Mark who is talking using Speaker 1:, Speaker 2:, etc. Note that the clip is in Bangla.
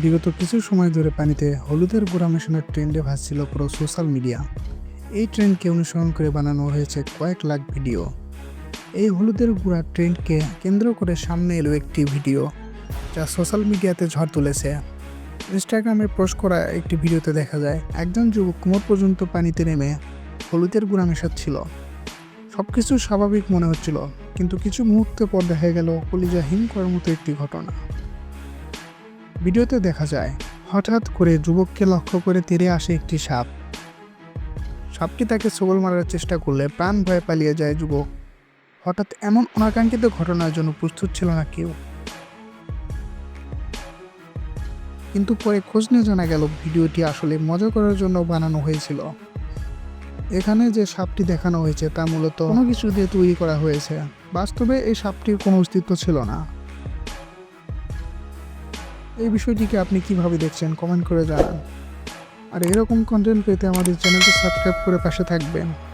Speaker 1: বিগত কিছু সময় ধরে পানিতে হলুদের গুঁড়া মেশানোর ট্রেন্ডে ভাসছিল পুরো সোশ্যাল মিডিয়া। এই ট্রেন্ডকে অনুসরণ করে বানানো হয়েছে কয়েক লাখ ভিডিও। এই হলুদের গুঁড়া ট্রেন্ডকে কেন্দ্র করে সামনে এলো একটি ভিডিও, যা সোশ্যাল মিডিয়াতে ঝড় তুলেছে। ইনস্টাগ্রামে পোস্ট করা একটি ভিডিওতে দেখা যায়, একজন যুবক কোমর পর্যন্ত পানিতে নেমে হলুদের গুঁড়া মেশাচ্ছিল। সব কিছু স্বাভাবিক মনে হচ্ছিল, কিন্তু কিছু মুহূর্ত পর দেখা গেল কলিজা হিম করার মতো একটি ঘটনা। ভিডিওতে দেখা যায়, হঠাৎ করে যুবককে লক্ষ্য করে তীরে আসে একটি সাপ। সাপটি তাকে সবল মারার চেষ্টা করলে প্রাণ ভয়ে পালিয়ে যায় যুবক। হঠাৎ এমন অনাকাঙ্ক্ষিত ঘটনার জন্য প্রস্তুত ছিল না কেউ। কিন্তু পরে খোঁজ নিয়ে জানা গেল, ভিডিওটি আসলে মজা করার জন্য বানানো হয়েছিল। এখানে যে সাপটি দেখানো হয়েছে তা মূলত কোনো কিছু দিয়ে তৈরি করা হয়েছে। বাস্তবে এই সাপটির কোনো অস্তিত্ব ছিল না। এই বিষয়টিকে আপনি কীভাবে দেখছেন? কমেন্ট করে জানান। আর এরকম কন্টেন্ট পেতে আমাদের চ্যানেলটি সাবস্ক্রাইব করে পাশে থাকবেন।